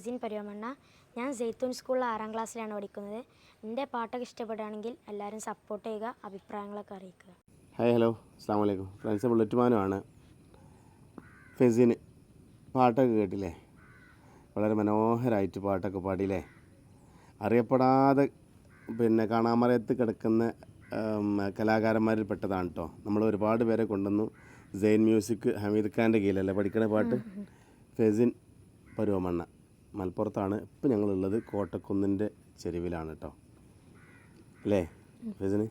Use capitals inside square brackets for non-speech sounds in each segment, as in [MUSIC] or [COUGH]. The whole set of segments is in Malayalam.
ഫെസിൻ പരുവമണ്ണ ഞാൻ ജെയ്ത്തൂൻ സ്കൂളിൽ ആറാം ക്ലാസ്സിലാണ് പഠിക്കുന്നത്. എന്റെ പാട്ടൊക്കെ ഇഷ്ടപ്പെടുകയാണെങ്കിൽ എല്ലാവരും സപ്പോർട്ട് ചെയ്യുക അഭിപ്രായങ്ങളൊക്കെ അറിയിക്കുക. ഹായ് ഹലോ അസ്സാം വലൈക്കും ഫ്രണ്ട്സ് ബുള്ളറ്റുമാനുമാണ് ഫെസിന് പാട്ടൊക്കെ കേട്ടില്ലേ? വളരെ മനോഹരമായിട്ട് പാട്ടൊക്കെ പാടിയില്ലേ? അറിയപ്പെടാതെ പിന്നെ കാണാമറയത്ത് കിടക്കുന്ന കലാകാരന്മാരിൽ പെട്ടതാണ് കേട്ടോ നമ്മൾ ഒരുപാട് പേരെ കൊണ്ടുവന്നു. സെയിൻ മ്യൂസിക് ഹമീദ് ഖാന്റെ കീഴിലല്ലേ പഠിക്കണ പാട്ട്? ഫെസിൻ പരുവമണ്ണ മലപ്പുറത്താണ് ഇപ്പം ഞങ്ങളുള്ളത് കോട്ടക്കുന്നിന്റെ ചെരുവിലാണ് കേട്ടോ അല്ലേ ഫെസിന്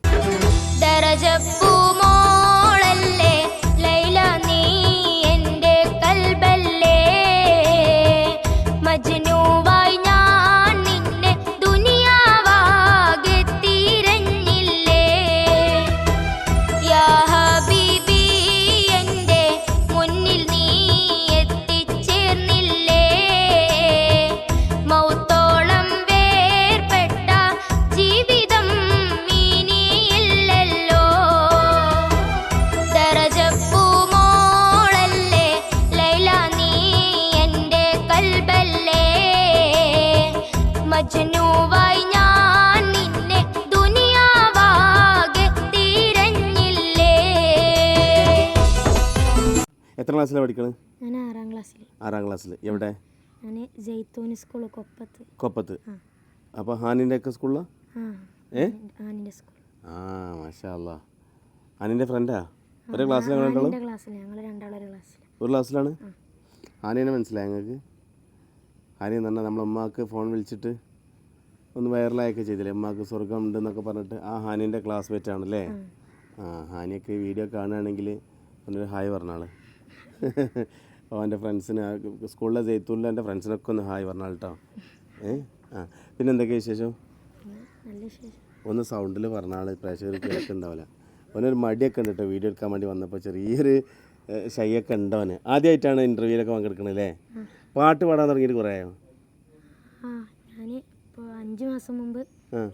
മജ്നുവായി ഞാൻ നിന്നെ ദുനിയാവാകെ തിരഞ്ഞില്ലേ? എത്ര ക്ലാസ്സിലാണ് പഠിക്കണത് ഞാൻ ആറാം ക്ലാസ്സിൽ ആറാം ക്ലാസ്സിൽ എവിടെ? ഞാൻ ജെയ്ത്തൂൻ സ്കൂൾ കൊപ്പത്ത്. കൊപ്പത്ത്. അപ്പോൾ ഹാനിന്റെ ഒക്കെ സ്കൂളിലാണ് ആ. ഏ? ആനിന്റെ സ്കൂൾ ആ മാഷാ അല്ലാ ഹാനിന്റെ ഫ്രണ്ടാ ഒരേ ക്ലാസ്സിലാണ് രണ്ടാളും ഒരു ക്ലാസ്സിലാണ്? ആനേനെ മനസ്സിലായി ഞങ്ങൾക്ക് ഹാനി എന്ന് പറഞ്ഞാൽ നമ്മളെ ഉമ്മാക്ക് ഫോൺ വിളിച്ചിട്ട് ഒന്ന് വൈറലായൊക്കെ ചെയ്തില്ലേ? ഉമ്മാക്ക് സ്വർഗം ഉണ്ട് എന്നൊക്കെ പറഞ്ഞിട്ട് ആ ഹാനിന്റെ ക്ലാസ്മേറ്റ് ആണല്ലേ? ആ ഹാനിയൊക്കെ വീഡിയോ കാണുകയാണെങ്കിൽ ഒന്നൊരു ഹായ് പറഞ്ഞാൾ അവന്റെ ഫ്രണ്ട്സിന് സ്കൂളിലെ ജയ്ത്തൂരിലെ എന്റെ ഫ്രണ്ട്സിനൊക്കെ ഒന്ന് ഹായ് പറഞ്ഞാൾ കേട്ടോ ഏ? ആ പിന്നെ എന്തൊക്കെ വിശേഷം? ഒന്ന് സൗണ്ടിൽ പറഞ്ഞാൽ പ്രേക്ഷകർ കേൾക്കുന്നുണ്ടാവില്ല. അവനൊരു മടിയൊക്കെ ഉണ്ട് കേട്ടോ വീഡിയോ എടുക്കാൻ വേണ്ടി വന്നപ്പോൾ ചെറിയൊരു ഷൈയൊക്കെ ഉണ്ട് അവന്. ആദ്യമായിട്ടാണ് ഇന്റർവ്യൂലൊക്കെ പങ്കെടുക്കണല്ലേ പാട്ട് പാടാൻ തുടങ്ങിയിട്ട് കുറേ ആയോ? അഞ്ച് മാസം മുമ്പ്.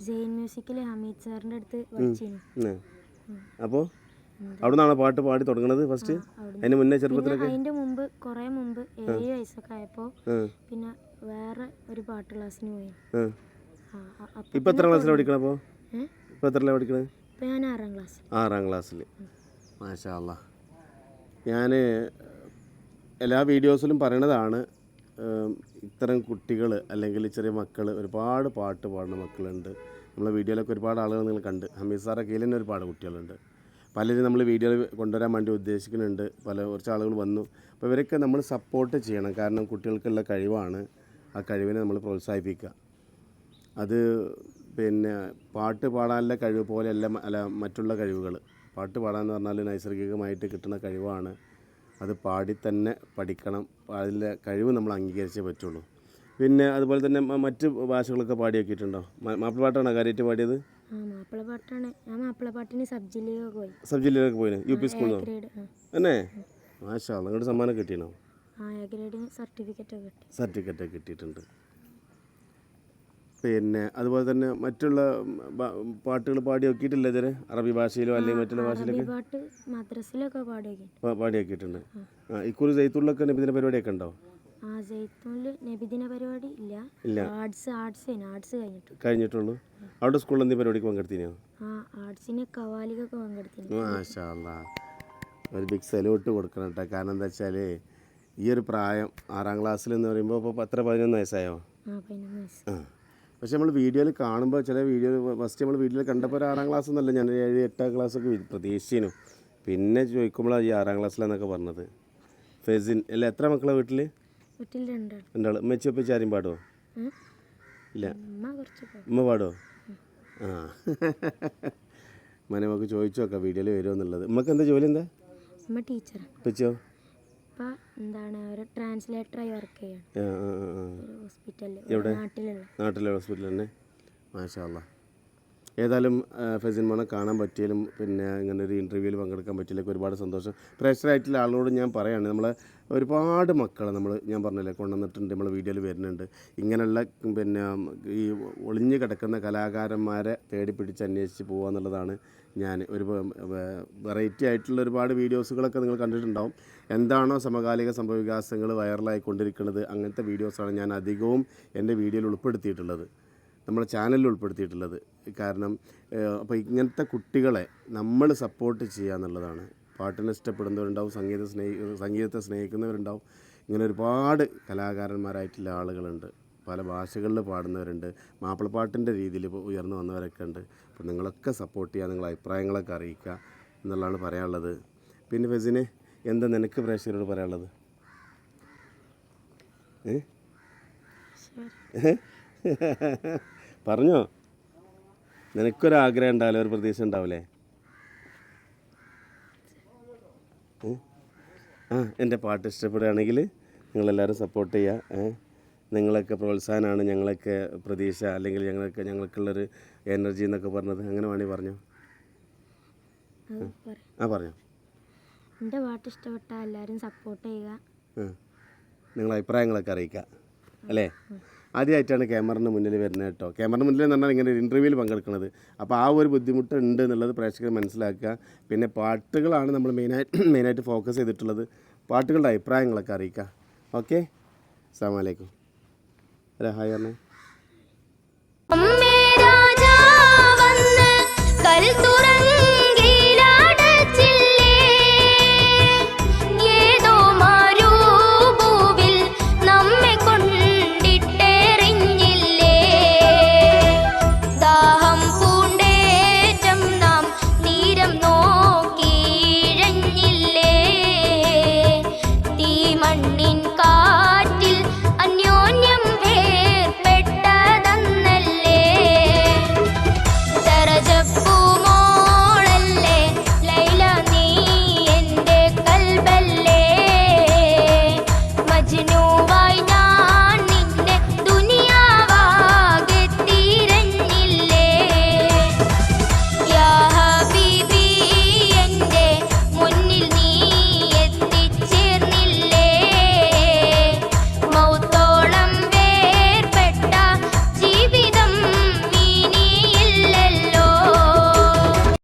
ജെയിൻ മ്യൂസിക്കിൽ ഹമീദ് സാറിന്റെ അടുത്ത് പഠിച്ചിരുന്നു അപ്പോൾ അവിടെ പാട്ട് പാടി തുടങ്ങുന്നത് ഫസ്റ്റ്. അതിന് മുന്നേ ചെറുപ്പത്തിലൊക്കെ? അതിന്റെ മുമ്പ് കുറെ മുമ്പ് ഏഴ് വയസ്സൊക്കെ ആയപ്പോ പിന്നെ വേറെ ഒരു പാട്ട് ക്ലാസ്സിന് പോയി. ഇപ്പൊ അപ്പൊ എത്ര ക്ലാസ്സിലാണ് പഠിക്കണം അപ്പോൾ ഇപ്പൊ എത്ര പഠിക്കണത് ഇപ്പൊ ഞാൻ ആറാം ക്ലാസ് ആറാം ക്ലാസ്സിൽ മാഷാ അല്ല ഞാൻ എല്ലാ വീഡിയോസിലും പറയണതാണ് ഇത്തരം കുട്ടികൾ അല്ലെങ്കിൽ ചെറിയ മക്കൾ ഒരുപാട് പാട്ട് പാടുന്ന മക്കളുണ്ട്. നമ്മളെ വീഡിയോയിലൊക്കെ ഒരുപാട് ആളുകൾ നിങ്ങൾ കണ്ട്. ഹമീദ് സാറെ കീഴിൽ തന്നെ ഒരുപാട് കുട്ടികളുണ്ട്. പലരും നമ്മൾ വീഡിയോയിൽ കൊണ്ടുവരാൻ വേണ്ടി ഉദ്ദേശിക്കുന്നുണ്ട്. പല കുറച്ച് ആളുകൾ വന്നു. അപ്പോൾ ഇവരൊക്കെ നമ്മൾ സപ്പോർട്ട് ചെയ്യണം. കാരണം കുട്ടികൾക്കുള്ള കഴിവാണ് ആ കഴിവിനെ നമ്മൾ പ്രോത്സാഹിപ്പിക്കുക. അത് പിന്നെ പാട്ട് പാടാനുള്ള കഴിവ് പോലെയല്ല അല്ല മറ്റുള്ള കഴിവുകൾ പാട്ട് പാടാന്ന് പറഞ്ഞാൽ നൈസർഗികമായിട്ട് കിട്ടുന്ന കഴിവാണ്. അത് പാടി തന്നെ പഠിക്കണം. അതിലെ കഴിവ് നമ്മൾ അംഗീകരിച്ചേ പറ്റുള്ളൂ. പിന്നെ അതുപോലെ തന്നെ മറ്റു ഭാഷകളൊക്കെ പാടി നോക്കിയിട്ടുണ്ടോ കാര്യമായിട്ട് പാടിയത്? മാപ്പിള പാട്ടാണ് ഞാൻ മാപ്പിള പാട്ടിന് സബ് ജില്ലയിലൊക്കെ പോയി. സബ് ജില്ലയിലൊക്കെ പോയിന്? യു പി സ്കൂളിലോ? തന്നെ? മാഷാ നിങ്ങളുടെ സമ്മാനം കിട്ടിയോ ആ ഗ്രേഡിന് സർട്ടിഫിക്കറ്റ് കിട്ടി. സർട്ടിഫിക്കറ്റ് കിട്ടിയിട്ടുണ്ട്. പിന്നെ അതുപോലെ തന്നെ മറ്റുള്ള പാട്ടുകൾ പാടി നോക്കിയിട്ടില്ല ഇതുവരെ? അറബി ഭാഷയിലോ അല്ലെങ്കിൽ മറ്റുള്ള ഭാഷയിലൊക്കെ? പാട്ട് മദ്രസിലൊക്കെ പാടി നോക്കി പാടി നോക്കിയിട്ടുണ്ട് ആ ഇക്കുറി ജയ്ത്തൂരിലൊക്കെ നബിദിന പരിപാടിയൊക്കെ ഉണ്ടോ? ആ ജയ്ത്തൂണിൽ നബിദിന പരിപാടി ഇല്ല. ഇല്ല. ആർട്സ് ആർട്സ് ആർട്സ് കഴിഞ്ഞിട്ട്. കഴിഞ്ഞിട്ടുള്ളൂ. അവിടെ സ്കൂളിൽ എന്തെങ്കിലും പരിപാടിക്ക് പങ്കെടുത്തിനോ? ആ ആർട്സിന് കവാലികൊക്കെ പങ്കെടുത്തിരുന്നു മാഷാ അല്ലാ. ഒരു ബിഗ് സല്യൂട്ട് കൊടുക്കണം കേട്ടോ കാരണം എന്താ വെച്ചാൽ ഈ ഒരു പ്രായം ആറാം ക്ലാസ്സിൽ എന്ന് പറയുമ്പോൾ ഇപ്പോൾ പത്ര പതിനൊന്ന് വയസ്സായോ? ആ പതിനൊന്ന് വയസ്സ്. ആ. പക്ഷെ നമ്മൾ വീഡിയോയിൽ കാണുമ്പോൾ ചില വീഡിയോ ഫസ്റ്റ് നമ്മൾ വീട്ടിൽ കണ്ടപ്പോൾ ഒരു ആറാം ക്ലാസ് എന്നല്ല ഞാൻ ഏഴ് എട്ടാം ക്ലാസ്സൊക്കെ പ്രതീക്ഷിച്ചു പിന്നെ ചോദിക്കുമ്പോഴാണ് ഈ ആറാം ക്ലാസ്സിലെന്നൊക്കെ പറഞ്ഞത്. ഫെസിൻ അല്ല എത്ര മക്കളെ വീട്ടിൽ രണ്ടാൾ ഉമ്മച്ചി ഒപ്പിച്ച് ആരും പാടുമോ ഇല്ല. ഉമ്മ പാടുമോ ആ. [LAUGHS] മനെ നമുക്ക് ചോദിച്ചു നോക്കാം വീഡിയോയിൽ വരുമോ എന്നുള്ളത്. ഉമ്മക്ക് എന്താ ജോലി എന്താ? ടീച്ചർ ഉപ്പച്ചോ ഇപ്പം എന്താണ് ഒരു ട്രാൻസ്ലേറ്ററായി വർക്ക് ചെയ്യാണ്. ഹോസ്പിറ്റലിൽ നാട്ടിലുള്ള. നാട്ടിലെ ഹോസ്പിറ്റലിൽ തന്നെ? മാഷാ ഏതായാലും ആ, ഫെസിൻ മോനെ കാണാൻ പറ്റിയാലും പിന്നെ ഇങ്ങനെ ഒരു ഇന്റർവ്യൂവിൽ പങ്കെടുക്കാൻ പറ്റിയാലൊക്കെ ഒരുപാട് സന്തോഷം. പ്രേക്ഷകരായിട്ടുള്ള ആളോട് ഞാൻ പറയുകയാണ് നമ്മൾ ഒരുപാട് മക്കളെ നമ്മൾ ഞാൻ പറഞ്ഞില്ലേ കൊണ്ടുവന്നിട്ടുണ്ട് നമ്മൾ വീഡിയോയിൽ വരുന്നുണ്ട്. ഇങ്ങനെയുള്ള പിന്നെ ഈ ഒളിഞ്ഞു കിടക്കുന്ന കലാകാരന്മാരെ തേടി പിടിച്ച് അന്വേഷിച്ച് പോകുക എന്നുള്ളതാണ് ഞാൻ ഒരു വെറൈറ്റി ആയിട്ടുള്ള ഒരുപാട് വീഡിയോസുകളൊക്കെ നിങ്ങൾ കണ്ടിട്ടുണ്ടാവും. എന്താണോ സമകാലിക സംഭവവികാസങ്ങൾ വൈറലായിക്കൊണ്ടിരിക്കുന്നത് അങ്ങനത്തെ വീഡിയോസാണ് ഞാൻ അധികവും എന്റെ വീഡിയോയിൽ ഉൾപ്പെടുത്തിയിട്ടുള്ളത്. നമ്മുടെ ചാനലിൽ ഉൾപ്പെടുത്തിയിട്ടുള്ളത്. കാരണം അപ്പോൾ ഇങ്ങനത്തെ കുട്ടികളെ നമ്മൾ സപ്പോർട്ട് ചെയ്യുക എന്നുള്ളതാണ്. പാട്ടിനെ ഇഷ്ടപ്പെടുന്നവരുണ്ടാവും സംഗീത സ്നേഹി സംഗീതത്തെ സ്നേഹിക്കുന്നവരുണ്ടാവും. ഇങ്ങനെ ഒരുപാട് കലാകാരന്മാരായിട്ടുള്ള ആളുകളുണ്ട്. പല ഭാഷകളിൽ പാടുന്നവരുണ്ട്. മാപ്പിളപ്പാട്ടിന്റെ രീതിയിൽ ഉയർന്നു വന്നവരൊക്കെ ഉണ്ട്. അപ്പോൾ നിങ്ങളൊക്കെ സപ്പോർട്ട് ചെയ്യുക നിങ്ങളെ അഭിപ്രായങ്ങളൊക്കെ അറിയിക്കുക എന്നുള്ളതാണ് പറയാനുള്ളത്. പിന്നെ ഫെസിനെ എന്താ നിനക്ക് പ്രേക്ഷകരോട് പറയാനുള്ളത്? പറഞ്ഞോ. നിനക്കൊരാഗ്രഹം ഉണ്ടാവില്ലേ? ഒരു പ്രതീക്ഷ ഉണ്ടാവില്ലേ? ആ എന്റെ പാട്ട് ഇഷ്ടപ്പെടുകയാണെങ്കിൽ നിങ്ങളെല്ലാവരും സപ്പോർട്ട് ചെയ്യുക. ഏ? നിങ്ങളൊക്കെ പ്രോത്സാഹനമാണ് ഞങ്ങളൊക്കെ പ്രതീക്ഷ അല്ലെങ്കിൽ ഞങ്ങൾക്ക് ഞങ്ങൾക്കുള്ളൊരു എനർജി എന്നൊക്കെ പറഞ്ഞത്. അങ്ങനെ വേണമെങ്കിൽ പറഞ്ഞോ. ആ പറഞ്ഞോ. എന്റെ പാട്ട് ഇഷ്ടപ്പെട്ട എല്ലാവരും സപ്പോർട്ട് ചെയ്യുക. നിങ്ങളെ അഭിപ്രായങ്ങളൊക്കെ അറിയിക്കുക അല്ലേ? ആദ്യമായിട്ടാണ് ക്യാമറിന് മുന്നിൽ വരുന്നത് കേട്ടോ. ക്യാമറിന് മുന്നിൽ എന്ന് പറഞ്ഞാൽ ഇങ്ങനെ ഒരു ഇന്റർവ്യൂവിൽ പങ്കെടുക്കുന്നത്. അപ്പോൾ ആ ഒരു ബുദ്ധിമുട്ട് ഉണ്ട് എന്നുള്ളത് പ്രേക്ഷകർ മനസ്സിലാക്കുക. പിന്നെ പാട്ടുകളാണ് നമ്മൾ മെയിനായിട്ട് മെയിനായിട്ട് ഫോക്കസ് ചെയ്തിട്ടുള്ളത്. പാട്ടുകളുടെ അഭിപ്രായങ്ങളൊക്കെ അറിയിക്കുക. ഓക്കെ അസ്സാം വലൈക്കും പറഞ്ഞേ അമ്മേ രാജാ വന്ന് കൽ തുറ